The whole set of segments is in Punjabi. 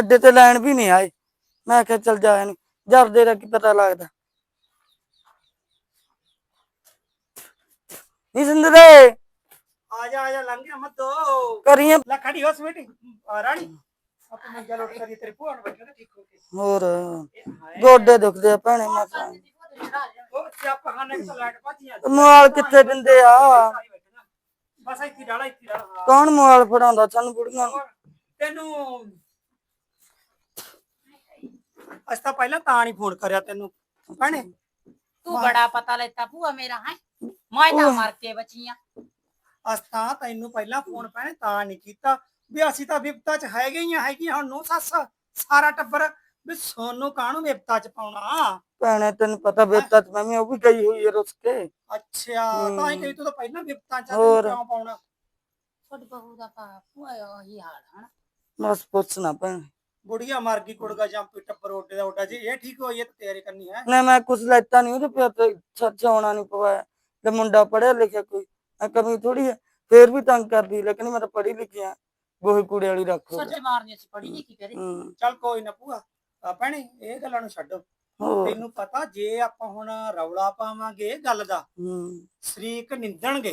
ਅੱਡੇ ਤੇ ਲੈਣ ਵੀ ਨਹੀਂ ਆਏ। ਮੈਂ ਕਿਹਾ ਚੱਲ ਜਾਇਆ ਨਹੀਂ ਜਰਦੇ ਦਾ ਕੀ ਪਤਾ ਲੱਗਦਾ। ਨਹੀਂ ਸਿੰਦਰੇ ਆ ਜਾ ਆ ਜਾ ਲੰਘ ਗਿਆ ਮੱਦੋ। ਕਰੀਏ। ਲੈ ਖੜੀ ਹੋ ਸਵੇਟੀ। ਆ ਰਾਣੀ। ਆਪਾਂ ਮੈਂ ਚਲੋ ਕਰੀ ਤੇਰੇ ਭੂਆ ਨੂੰ ਬੈਠਾ ਠੀਕ ਹੋ ਕੇ। ਹੋਰ ਇਹ ਹਾਏ। ਗੋਡੇ ਦੁਖਦੇ ਆ ਭੈਣੇ ਮਸਾਂ ਉਹ ਸਿਆਪਾ ਖਾਨੇ ਤੋਂ ਲਾਈਟ ਭੱਜੀ ਆ ਮੋਬਾਈਲ ਕਿੱਥੇ ਦਿੰਦੇ ਆ? ਬਸ ਇੱਥੇ ਡਾਲਾ ਇੱਥੇ ਡਾਲਾ ਕੌਣ ਮੋਬਾਈਲ ਫੜਾਉਂਦਾ ਸਾਨੂੰ ਬੁੜੀਆਂ ਨੂੰ? ਤੈਨੂੰ ਅਸ ਤਾਂ ਪਹਿਲਾਂ ਤਾਂ ਨਹੀਂ ਫੋਨ ਕਰਿਆ ਤੈਨੂੰ ਭੈਣੇ। ਤੂੰ ਬੜਾ ਪਤਾ ਲੈਤਾ ਭੂਆ ਮੇਰਾ ਹੈ। ਮੈਂ ਤਾਂ ਮਰ ਕੇ ਬਚੀਆਂ ਅਸ ਤਾਂ ਤੈਨੂੰ ਪਹਿਲਾਂ ਫੋਨ ਭੈਣੇ ਤਾਂ ਨਹੀਂ ਕੀਤਾ। ਵੀ ਅਸੀਂ ਤਾਂ ਵਿਪਤਾ ਚ ਹੈਗੇ ਹੀ ਆ ਹੈਗੀਆਂ ਹੁਣ ਨੂੰ ਸੱਸ ਸਾਰਾ ਟੱਬਰ। ਵੀ ਸੋਨੂੰ ਕਾਹਨੂੰ ਵਿਪਤਾ ਚ ਪਾਉਣਾ? ਭੈਣੇ ਤੈਨੂੰ ਪਤਾ ਬੇਤਾ ਤੇ ਮੈਂ ਵੀ ਉਹ ਵੀ ਗਈ ਹੋਈ ਹੈ ਰੁੱਸ ਕੇ। ਅੱਛਾ ਤਾਂ ਹੀ। ਕਹੀ ਤੂੰ ਤਾਂ ਪਹਿਲਾਂ ਵਿਪਤਾ ਚ ਆ, ਕਿਉਂ ਪਾਉਣਾ? ਤੁਹਾਡੀ ਬਹੂ ਦਾ ਪਾ ਭੂਆ ਉਹੀ ਹਾਲ ਹਨ। ਬਸ ਪੁੱਛਣਾ ਭੈਣੇ। ਬੁੜੀਆ ਮਰ ਗਈ ਕੁੜਗਾ ਜੰਪੀ ਟੱਬਰ ਓਡੇ ਦਾ ਓਡਾ ਜੇ ਇਹ ਠੀਕ ਹੋਈ ਹੈ ਤੇ ਤੇਰੇ ਕੰਨੀ ਹੈ। ਨਹੀਂ ਮੈਂ ਕੁਛ ਲੈਤਾ ਨਹੀਂ ਉਹਦੇ ਪਿਓ ਤੇ ਸੱਚ ਆਉਣਾ ਨਹੀਂ ਪਵਾਇਆ। ਤੇ ਮੁੰਡਾ ਪੜਿਆ ਲਿਖਿਆ ਕੋਈ ਮੈਂ ਕਮੀ ਥੋੜੀ ਹੈ ਫੇਰ ਵੀ ਤੰਗ ਕਰਦੀ ਲੇਕਿਨ ਮੈਂ ਤਾਂ ਪੜ੍ਹੀ ਲਿਖੀ ਆ ਗੋਹੇ ਕੂੜੇ ਵਾਲੀ ਰੱਖ। ਸੱਚ ਮਾਰਨੀ ਸੀ ਪੜੀ ਲਿਖੀ ਕਰੇ ਹੂੰ। ਚੱਲ ਕੋਈ ਨਾ ਭੂਆ ਆ ਭੈਣੇ ਇਹ ਗੱਲਾਂ ਨੂੰ ਛੱਡੋ। ਹੋਰ। ਤੈਨੂੰ ਪਤਾ ਜੇ ਆਪਾਂ ਹੁਣ ਰੌਲਾ ਪਾਵਾਂਗੇ ਇਹ ਗੱਲ ਦਾ ਹੂੰ। ਸ਼ਰੀਕ ਨਿੰਦਣਗੇ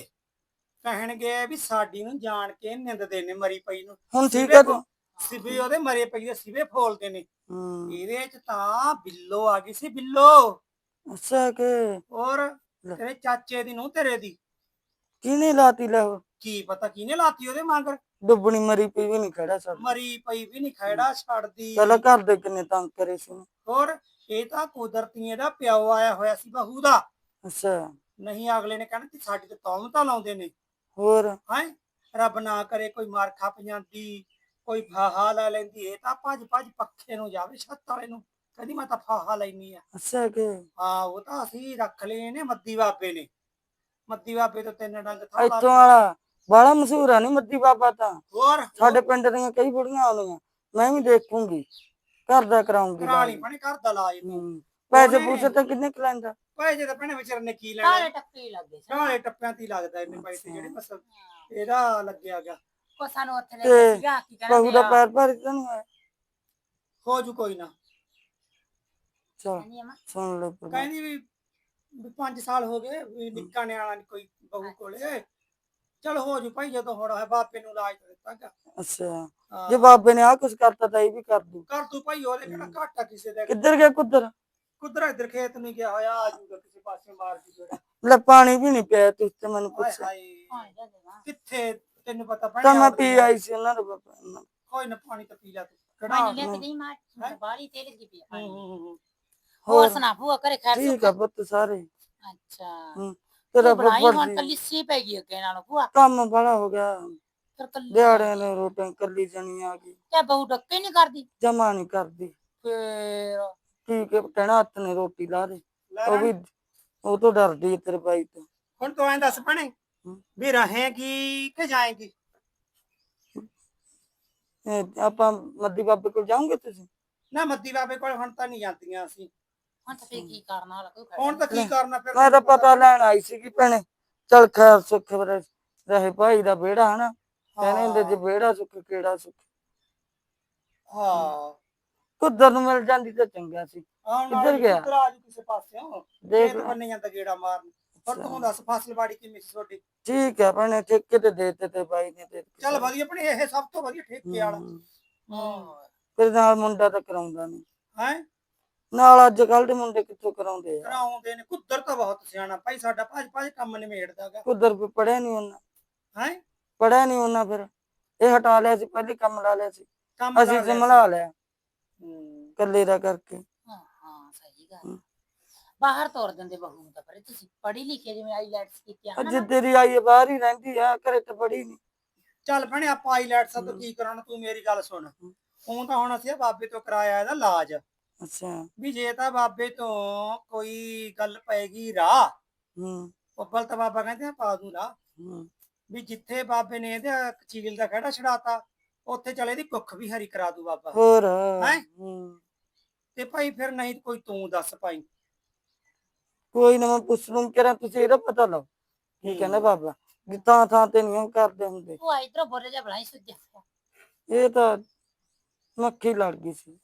ਕਹਿਣਗੇ ਵੀ ਸਾਡੀ ਨੂੰ ਜਾਣ ਕੇ ਨਿੰਦਦੇ ਨੇ ਮਰੀ ਪਈ ਨੂੰ। ਹੁਣ ਠੀਕ ਹੈ ਤੂੰ? ਸਿਵੇ ਉਹਦੇ ਮਰੇ ਪਈ ਦੇ ਸਿਵੇ ਫੋਲਦੇ ਨੇ। ਹੂੰ। ਇਹਦੇ ਚ ਤਾਂ ਬਿੱਲੋ ਆ ਗਈ ਸੀ ਬਿੱਲੋ। ਅੱਛਾ ਕਿ? ਔਰ। ਤੇਰੇ ਚਾਚੇ ਦੀ ਨੂੰ ਤੇਰੇ ਦੀ। ਕਿਹਨੇ ਲਾਤੀ ਲੈ ਉਹ? ਕੀ ਪਤਾ ਕਿਹਨੇ ਲਾਤੀ ਉਹਦੇ ਮਗਰ? ਡੁੱਬਣੀ ਮਰੀ ਪਈ ਵੀ ਨਹੀਂ ਖੜਾ ਸਰ ਮਰੀ ਪਈ ਵੀ ਨਹੀਂ ਖੈੜਾ ਛੱਡਦੀ। ਪਹਿਲਾਂ ਘਰ ਦੇ ਕਿੰਨੇ ਤੰਗ ਕਰੇ ਸੀ। ਹੋਰ ਇਹ ਤਾਂ ਕੁਦਰਤੀ ਇਹਦਾ ਪਿਓ ਆਇਆ ਹੋਇਆ ਸੀ ਬਹੂ ਦਾ। ਅੱਛਾ। ਨਹੀਂ ਅਗਲੇ ਨੇ ਕਹਿਣਾ ਕਿ ਸਾਡੀ ਤੇ ਤੌਮ ਤਾਂ ਲਾਉਂਦੇ ਨੇ। ਹੋਰ? ਹੈ? ਰੱਬ ਨਾ ਕਰੇ ਕੋਈ ਮਾਰ ਖੱਪ ਜਾਂਦੀ ਕੋਈ ਫਾਹਾ ਲੈ ਲੈਂਦੀ ਇਹ ਤਾਂ ਭੱਜ ਭੱਜ ਪੱਖੇ ਨੂੰ ਜਾਵੇ ਛੱਤ ਵਾਲੇ ਨੂੰ ਕਹਿੰਦੀ ਮੈਂ ਤਾਂ ਫਾਹਾ ਲੈਣੀ ਆ ਅੱਛਾ ਕਿ ਹਾਂ ਉਹ ਤਾਂ ਅਸੀਂ ਰੱਖ ਲਏ ਨੇ ਮੱਦੀ ਬਾਬੇ ਨੇ ਮੱਦੀ ਬਾਬੇ ਤੋਂ ਤਿੰਨ ਡੰਗ ਥਾਂ ਇੱਥੋਂ ਵਾਲਾ ਬੜਾ ਮਸ਼ਹੂਰ ਆ ਨਹੀਂ ਮੱਦੀ ਬਾਬਾ ਤਾਂ ਹੋਰ ਸਾਡੇ ਪਿੰਡ ਦੀਆਂ ਕਈ ਬੁੜੀਆਂ ਆਉਂਦੀਆਂ ਮੈਂ ਵੀ ਦੇਖੂੰਗੀ ਘਰ ਦਾ ਕਰਾਉਂਗੀ ਕਰਾ ਲਈ ਇਲਾਜ। ਬਣੇ ਘਰ ਦਾ ਲਾਜ ਹੂੰ। ਪੈਸੇ ਪੂਸੇ ਤਾਂ ਕਿੰਨੇ ਕੁ ਲੈਂਦਾ? ਪੈਸੇ ਤਾਂ ਭੈਣੇ ਵਿਚਾਰੇ ਨੇ ਕੀ ਲੈਣਾ? ਟੱਕੇ ਹੀ ਲੱਗੇ ਢਾਲੇ ਟੱਪਿਆਂ ਤੇ ਹੀ ਲੱਗਦਾ ਇਹਨੇ ਪੈਸੇ। ਜਿਹੜੇ ਬਸ ਇਹਦਾ ਲੱਗਿਆ ਗਿਆ। ਕੋ ਸਾਨੂੰ ਉੱਥੇ ਲੈ ਤੇ ਕੇ ਸੀਗਾ ਕੀ ਬਹੂ ਦਾ ਕਹਿੰਦੇ ਪੈਰ ਭਾਰੀ ਤਾਂ ਨਹੀਂ ਹੋਇਆ ਹੋ? ਜੂ ਕੋਈ ਨਾ। ਚਲ ਆ ਸੁਣ ਲੈ ਪ੍ਰਭੂ। ਕਹਿੰਦੀ ਵੀ 5 ਸਾਲ ਹੋ ਗਏ ਵੀ ਨਿੱਕਾ ਨਿਆਣਾ ਨੀ ਕੋਈ ਬਹੂ ਕੋਲੇ। ਚਲ ਹੋ ਜੂ ਭਾਈ ਜਦੋਂ ਹੋਣਾ ਹੈ ਬਾਪੇ ਨੂੰ ਇਲਾਜ ਦਿੱਤਾ ਗਾ। ਅੱਛਾ। ਹਾਂ। ਜੇ ਬਾਬੇ ਨੇ ਆ ਕੁਝ ਕਰਤਾ ਤਾਂ ਇਹ ਵੀ ਕਰ ਦੂ। ਕਰ ਤੂੰ ਭਾਈ ਉਹਦੇ ਕਿਹੜਾ ਘਾਟਾ ਕਿਸੇ ਦਾ ਕਿੱਧਰ ਗਿਆ ਕੁੱਧਰ? ਕੁਦਰ ਇਧਰ ਖੇਤ ਨੂੰ ਗਿਆ ਹੋਇਆ ਆ ਜੂਗਾ ਕਿਸੇ ਪਾਸੇ ਮਾਰ ਦੀ ਜਿਹੜਾ ਲੈ ਪਾਣੀ ਵੀ ਨਹੀਂ ਪਿਆ ਤੁਸੀਂ ਤੇ ਮੈਨੂੰ ਹਾਏ ਪੁੱਛਿਆ ਹਾਏ। ਕਿੱਥੇ ਤੈਨੂੰ ਪਤਾ ਤਾਂ ਭੈਣੇ ਮੈਂ ਆਪਦੇ ਪੀ ਆਈ ਸੀ ਉਹਨਾਂ ਦੇ ਬਾਬਾ ਨਾਲ। ਕੋਈ ਨਾ ਪਾਣੀ ਤਾਂ ਪੀ ਲੈ ਤੂੰ। ਪਾਣੀ ਕਿਹੜਾ ਲੈ ਕੇ। ਨਹੀਂ ਮਾਰ ਬਾਰੀ ਤੇ ਲੱਗੀ ਪਈ ਆ ਹੂੰ, ਪਾਣੀ। ਹੂੰ, ਹੂੰ। ਹੋਰ ਹੋਰ? ਸੁਣਾ ਭੂਆ ਕਰੇ ਖੈਰ ਠੀਕ ਆ ਪੁੱਤ ਸਾਰੇ। ਅੱਛਾ। ਹੂੰ। ਤੇਰਾ ਤੂੰ ਬਣਾਈ ਫੁੱਫੜ ਹੁਣ ਤਾਂ ਜੀ ਲਿੱਸੀ ਪੈ ਗਈ ਅੱਗੇ ਨਾਲੋਂ ਭੂਆ? ਕੰਮ ਬੜਾ ਹੋ ਗਿਆ। ਫਿਰ ਕੱਲੀ ਦਿਹਾੜਿਆਂ ਨੇ ਰੋਟੀਆਂ ਕੱਲੀ ਜਣੀ ਆ ਗਈ। ਤੇ ਬਹੂ ਡੱਕੇ ਨਹੀਂ ਕਰਦੀ? ਜਮਾ ਨਹੀਂ ਕਰਦੀ। ਫੇਰ? ਠੀਕ ਹੈ ਕਹਿਣਾ ਹੱਥ ਨੇ ਰੋਟੀ ਲਾ ਦੇ। ਲੈ ਉਹ ਵੀ ਉਹ ਤੋਂ ਡਰਦੀ ਹੈ ਤੇਰੇ ਭਾਈ ਤੋਂ। ਹੁਣ ਤੂੰ ਐਂ ਦੱਸ ਭੈਣੇ ਵੀ ਰਹੇਗੀ ਕਿ ਜਾਏਗੀ ਇਹ ਆਪਾਂ ਮੱਦੀ ਬਾਬੇ ਕੋਲ ਜਾਓਗੇ ਤੁਸੀਂ? ਨਾ ਮੱਦੀ ਬਾਬੇ ਕੋਲ ਹੁਣ ਤਾਂ ਨਹੀਂ ਜਾਂਦੀਆਂ ਅਸੀਂ। ਹੁਣ ਤਾਂ ਫੇਰ ਕੀ ਕਰਨਾ ਵਾਲਾ ਕੋਈ ਖੜਾ ਹੁਣ ਤਾਂ ਕੀ ਕਰਨਾ ਫਿਰ? ਮੈਂ ਤਾਂ ਪਤਾ ਲੈਣ ਆਈ ਸੀ ਕਿ ਭੈਣੇ ਚਲ ਖੈਰ ਸੁੱਖ ਰਹੇ ਰਹੇ ਭਾਈ ਦਾ ਵਿਹੜਾ ਹਨਾ ਕਹਿੰਦੇ ਹੁੰਦੇ ਜੇ ਵਿਹੜਾ ਸੁੱਖ ਕਿਹੜਾ ਸੁੱਖ। ਹਾਂ। ਕੁਦਰ ਨੂੰ ਮਿਲ ਜਾਂਦੀ ਤਾਂ ਚੰਗਾ ਸੀ। ਆਉਣ ਕਿੱਧਰ ਵਾਲੀ ਗਿਆ? ਕਿੱਧਰ ਆ ਜੂ ਕਿਸੇ ਪਾਸਿਓਂ ਦੇਖ ਫੇਰ ਬੰਨੇ ਜਾਂਦਾ ਗੇੜਾ ਮਾਰਨ। ਪਰ ਤੂੰ ਦੱਸ ਫਸਲਬਾੜੀ ਕਿਵੇਂ ਸੀ ਤੁਹਾਡੀ? ਠੀਕ ਹੈ ਭੈਣੇ ਠੇਕੇ ਤੇ ਦੇ ਦਿੱਤੇ ਤੇ ਬਾਈ ਨੇ ਤੇ ਚੱਲ ਵਧੀਆ ਭਣੇ ਇਹ ਸਭ ਤੋਂ ਵਧੀਆ ਠੇਕੇ ਵਾਲਾ। ਹੋਰ ਫਿਰ ਨਾਲ ਮੁੰਡਾ ਤਾਂ ਕਰਾਉਂਦਾ ਨਹੀਂ। ਹੈ? ਨਾਲ ਅੱਜ ਕੱਲ ਦੇ ਮੁੰਡੇ ਕਿੱਥੋਂ ਕਰਾਉਂਦੇ ਆ? ਕਰਾਉਂਦੇ ਨੇ ਕੁੱਦਰ ਤਾਂ ਬਹੁਤ ਸਿਆਣਾ। ਭਾਈ ਸਾਡਾ ਭੱਜ ਭੱਜ ਕੰਮ ਨਿਮੇੜਦਾਗਾ ਕੁਦਰ ਵੀ ਪੜਿਆ ਨਹੀਂ ਉਹਨਾਂ। ਹੈ? ਪੜਿਆ ਨਹੀਂ ਉਹਨਾਂ ਫਿਰ। ਇਹ ਹਟਾ ਲਿਆ ਸੀ ਪਹਿਲੇ ਕੰਮ ਲਾ ਲਿਆ ਸੀ। ਅਸੀਂ ਕਰ ਲਿਆ। ਹੂੰ। ਕੱਲੇ ਦਾ ਕਰਕੇ। ਹਾਂ ਹਾਂ। ਬਾਹਰ ਤੋਰ ਦਿੰਦੇ ਬਹੂ ਨੂੰ ਤਾਂ ਪਰ। ਤੁਸੀਂ ਪੜ੍ਹੀ ਲਿਖੀ ਜਿਵੇਂ ਆਈਲੈਟਸ ਕੀਤੀ ਆ ਨਾ ਤੇਰੀ ਆਈ ਹੈ, ਬਾਹਰ ਹੀ ਰਹਿੰਦੀ ਆ ਘਰੇ ਤਾਂ ਪੜੀ ਨਹੀਂ ਚੱਲ ਭਣੇ ਆਪਾਂ ਆਈਲੈਟਸ ਤੋਂ ਕੀ ਕਰਾਉਣਾ ਤੂੰ ਮੇਰੀ ਗੱਲ ਸੁਣ। ਉਹ ਤਾਂ ਹੁਣ ਅਸੀਂ ਬਾਬੇ ਤੋਂ ਕਰਾਇਆ ਇਹਦਾ ਇਲਾਜ। ਅੱਛਾ। ਵੀ ਜੇ ਤਾਂ ਬਾਬੇ ਤੋਂ ਕੋਈ ਗੱਲ ਪਏਗੀ ਰਾਹ ਹੂੰ। ਉੱਪਲ ਤਾਂ ਬਾਬਾ ਕਹਿੰਦੇ ਆ ਪਾ ਦੂੰ ਰਾਹ। ਹੂੰ। ਵੀ ਜਿੱਥੇ ਬਾਬੇ ਨੇ ਇਹਦੇ ਚੀਲ ਦਾ ਖੜਾ ਛੜਾਤਾ ਉੱਥੇ ਚਲੇ ਦੀ ਕੁੱਖ ਵੀ ਹਰੀ ਕਰਾ ਦੂ ਬਾਬਾ। ਹੋਰ ਹੈਂ? ਹੂੰ। ਤੇ ਭਾਈ ਫਿਰ ਨਹੀਂ ਕੋਈ ਤੂੰ ਦੱਸ ਭਾਈ। ਕੋਈ ਨਾ ਮੈਂ ਪੁੱਛ ਲੂੰ ਕਿਹੜਾ ਤੁਸੀਂ ਇਹਦਾ ਪਤਾ ਲਓ। ਕੀ ਕਹਿੰਦਾ ਬਾਬਾ ਵੀ ਤਾਂ ਥਾਂ ਤੇ ਨਹੀਂ ਕਰਦੇ ਹੁੰਦੇ। ਉਹ ਇਧਰੋਂ ਬੋਰੇ ਜਿਹਾ ਬਲਾਈ ਸੁੱਜਿਆ। ਇਹ ਤਾਂ ਮੱਖੀ ਲੜ ਗਈ ਸੀ।